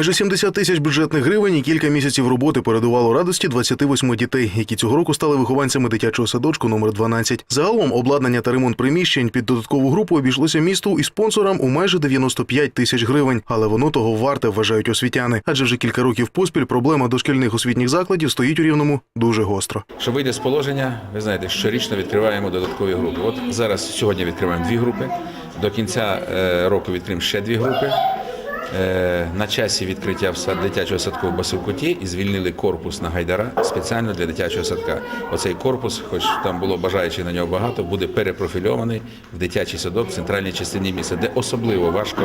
Майже 70 тисяч бюджетних гривень і кілька місяців роботи передувало радості 28 дітей, які цього року стали вихованцями дитячого садочку номер 12. Загалом обладнання та ремонт приміщень під додаткову групу обійшлося місту і спонсорам у майже 95 тисяч гривень. Але воно того варте, вважають освітяни. Адже вже кілька років поспіль проблема дошкільних освітніх закладів стоїть у рівному дуже гостро. Щоб вийти з положення, ви знаєте, щорічно відкриваємо додаткові групи. От зараз сьогодні відкриваємо дві групи. До кінця е, року відкриємо ще дві групи. Е, На часі відкриття дитячого садку в Басилкуті і звільнили корпус на Гайдара спеціально для дитячого садка. Оцей корпус, хоч там було бажаючих на нього багато, буде перепрофільований в дитячий садок в центральній частині міста, де особливо важко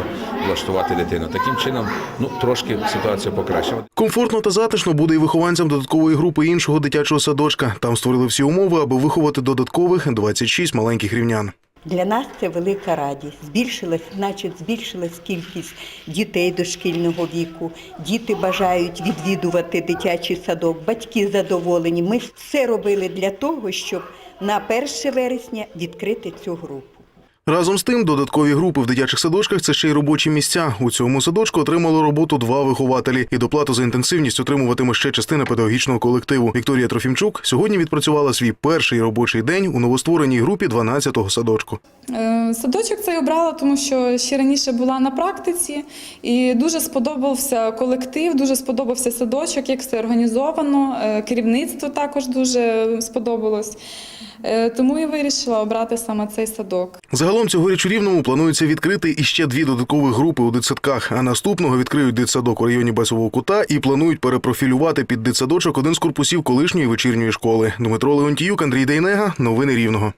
влаштувати дитину. Таким чином, ну трошки ситуацію покращимо. Комфортно та затишно буде і вихованцям додаткової групи іншого дитячого садочка. Там створили всі умови, аби виховати додаткових 26 маленьких рівнян. Для нас це велика радість. Збільшилась, значить, збільшилась кількість дітей дошкільного віку. Діти бажають відвідувати дитячий садок, батьки задоволені. Ми все робили для того, щоб на 1 вересня відкрити цю групу. Разом з тим, додаткові групи в дитячих садочках це ще й робочі місця. У цьому садочку отримало роботу два вихователі, і доплату за інтенсивність отримуватиме ще частина педагогічного колективу. Вікторія Трофімчук сьогодні відпрацювала свій перший робочий день у новоствореній групі 12-го садочку. Е, Садочок цей обрала, тому що ще раніше була на практиці, і дуже сподобався колектив, дуже сподобався садочок, як все організовано. Е, Керівництво також дуже сподобалось. Е, Тому я вирішила обрати саме цей садок. Загалом цьогоріч у Рівному планується відкрити іще дві додаткові групи у дитсадках, а наступного відкриють дитсадок у районі Басового кута і планують перепрофілювати під дитсадочок один з корпусів колишньої вечірньої школи. Дмитро Леонтіюк, Андрій Дейнега. Новини Рівного.